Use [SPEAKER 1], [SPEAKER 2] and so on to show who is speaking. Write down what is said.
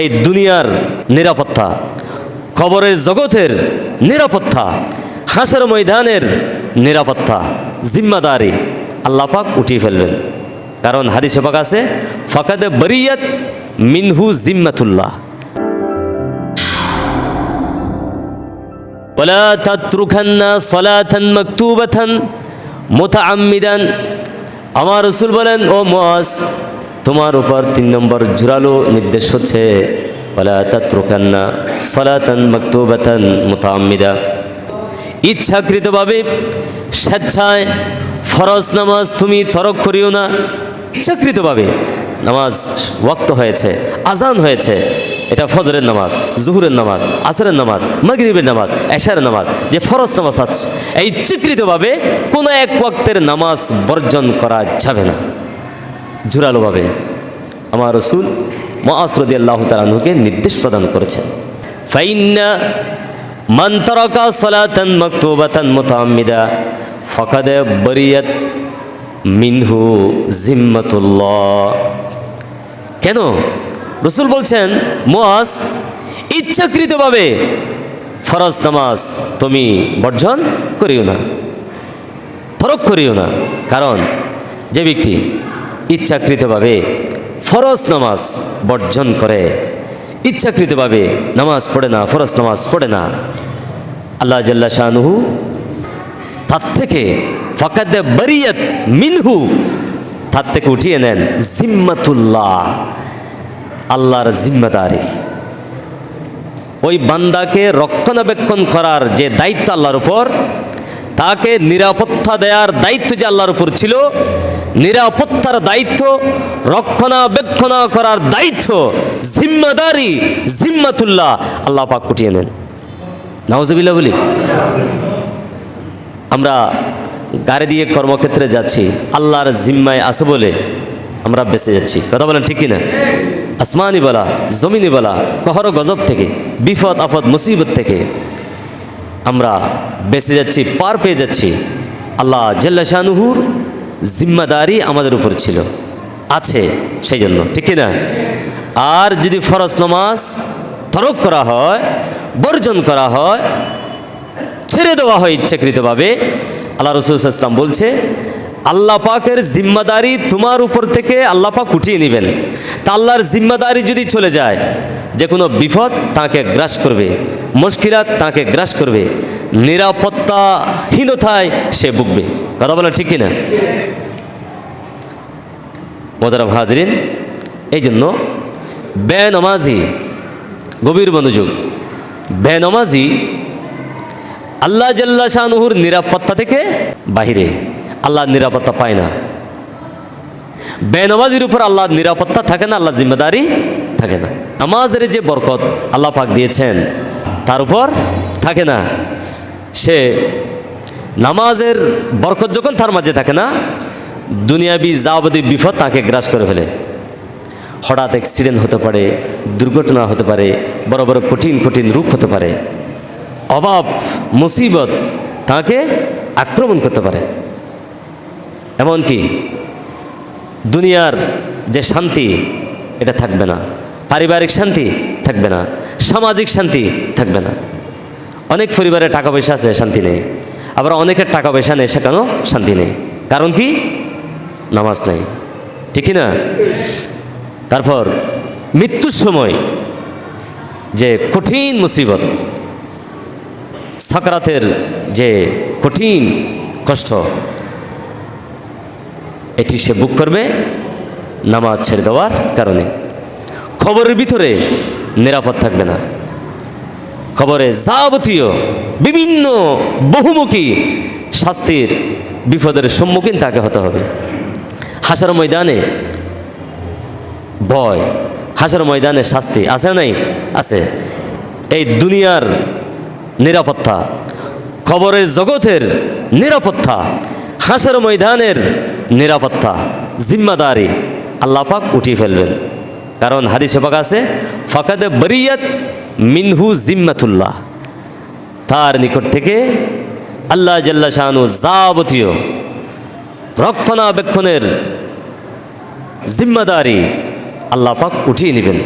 [SPEAKER 1] এই দুনিয়ার নিরাপত্তা কবরের জগতের নিরাপত্তা হাসের ময়দানের নিরাপত্তা জিম্মাদারি আল্লাপাক উঠিয়ে ফেলবেন কারণ হাদিসে পাক আছে ফাকাদে বরিয়াত মিনহু জিম্মাতুল্লাহ ولا تتركن صلاة مكتوبة متعمدا আমার রসুল বলেন ও মস তোমার উপর তিন নম্বর জোরালো নির্দেশ হচ্ছে বলা তাত্রুকান্না সলাতান ইচ্ছাকৃতভাবে স্বেচ্ছায় ফরজ নামাজ তুমি তরক করিও না। ইচ্ছাকৃতভাবে নামাজ ওয়াক্ত হয়েছে, আজান হয়েছে, এটা ফজরের নামাজ, জুহুরের নামাজ, আসরের নামাজ, মাগরিবের নামাজ এশারের নামাজ, যে ফরজ নামাজ আছে, এই ইচ্ছাকৃতভাবে কোনো এক ওয়াক্তের নামাজ বর্জন করা যাবে না। জোরালোভাবে আমার রসুল মহাসরদি আল্লাহ তালাহুকে নির্দেশ প্রদান করেছেন। ফাইন্না মান তারাকা সলাতান মাকতুবাতান মুতাআম্মিদা ফাকাদ বরিয়াত মিনহু জিম্মাতুল্লাহ। কেন? রসুল বলছেন মোয়াজ ইচ্ছাকৃতভাবে ফরজ নামাজ তুমি বর্জন করিও না, ফরক করিও না। কারণ যে ব্যক্তি ইচ্ছাকৃতভাবে ফরজ নামাজ বর্জন করে। ইচ্ছাকৃতভাবে নামাজ পড়ে না, ফরজ নামাজ পড়ে না। আল্লাহ জাল্লা শাহনুহু তার থেকে ফাকাদে বরিয়ত মিনহু তার থেকে উঠিয়ে নেন জিম্মাতুল্লাহ, আল্লাহর জিম্মাদারি। ওই বান্দাকে রক্ষণাবেক্ষণ করার যে দায়িত্ব আল্লাহর উপর তাকে নিরাপত্তা দেওয়ার দায়িত্ব যে আল্লাহর উপর ছিল, নিরাপত্তার দায়িত্ব, রক্ষণাবেক্ষণা করার দায়িত্ব জিম্মাদারি, জিম্মাতুল্লাহ আল্লাহ পাক কুটিয়ে নেন। নাওজবিল্লা বলি, আমরা গাড়ি দিয়ে কর্মক্ষেত্রে যাচ্ছি, আল্লাহর জিম্মায় আছে বলে আমরা বেঁচে যাচ্ছি। কথা বলেন ঠিক কিনা? আসমানি বলা, জমিনি বলা, কহর গজব থেকে বিপদ আপদ মুসিবত থেকে আমরা বেঁচে যাচ্ছি, পার পেয়ে যাচ্ছি। আল্লাহ জাল্লা শাহনুহুর জিম্মাদারি আমাদের উপর ছিল, আছে সেই জন্য ঠিক না আর যদি ফরজ নামাজ তরক করা হয়, বর্জন করা হয়, ছেড়ে দেওয়া হয় ইচ্ছাকৃতভাবে, আল্লাহ রসুল ইসলাম বলছে, আল্লাহ পাকের জিম্মাদারি তোমার উপর থেকে আল্লাহ পাক উঠিয়ে নেবেন। তা আল্লাহর জিম্মাদারি যদি চলে যায়, যে কোনো বিপদ তাকে গ্রাস করবে। মুশকিলাত তাকে গ্রাস করবে। নিরাপত্তাহীনতায় সে ভুগবে। কথা বলেন ঠিক কিনা? মোদারাম হাজরিন এই জন্য বেনমাজি, গভীর মনোযোগ। বেনমাজি আল্লাহ জাল্লা শাহনুহুর নিরাপত্তা থেকে বাহিরে। আল্লাহর নিরাপত্তা পায় না। বেনমাজির উপর আল্লাহর নিরাপত্তা থাকে না, আল্লাহ জিম্মেদারি থাকে না। নামাজের যে বরকত আল্লাহ পাক দিয়েছেন। তার উপর থাকে না। সে নামাজের বরকত যখন তার মাঝে থাকে না, দুনিয়াবি যাবতীয় বিপদ তাকে গ্রাস করে ফেলে। হঠাৎ অ্যাক্সিডেন্ট হতে পারে, দুর্ঘটনা হতে পারে, বড় বড় কঠিন কঠিন রূপ হতে পারে। অভাব, মুসিবত তাকে আক্রমণ করতে পারে। এমনকি দুনিয়ার যে শান্তি, এটা থাকবে না। পারিবারিক শান্তি থাকবে না। সামাজিক শান্তি থাকবে না। অনেক পরিবারে টাকা পয়সা আছে, শান্তি নেই। আবার অনেকের টাকা পয়সা নেই, সেখানেও শান্তি নেই। কারণ কি? নামাজ নেই। ঠিক না? তারপর মৃত্যুর সময় যে কঠিন মুসিবত, সাকরাতের যে কঠিন কষ্ট, এটি সে বুক করবে নামাজ ছেড়ে দেওয়ার কারণে। খবরের ভিতরে নিরাপদ থাকবে না। খবরে যাবতীয় বিভিন্ন বহুমুখী শাস্তির বিপদের সম্মুখীন তাকে হতে হবে। হাসার ময়দানে ভয়, হাসার ময়দানে শাস্তি আছে নাই? আছে। এই দুনিয়ার নিরাপত্তা, খবরের জগতের নিরাপত্তা, হাসার ময়দানের নিরাপত্তা, জিম্মাদারি আল্লাহ পাক উঠিয়ে ফেলবেন। কারণ হাদিসে পাক আছে ফাকাদে বরিয়াত মিনহু জিম্মাতুল্লাহ। তার নিকট থেকে আল্লাহ জাল্লা শাহানু যাবতীয় রক্ষণাবেক্ষণের জিম্মাদারি আল্লাহ পাক উঠিয়ে নেবেন।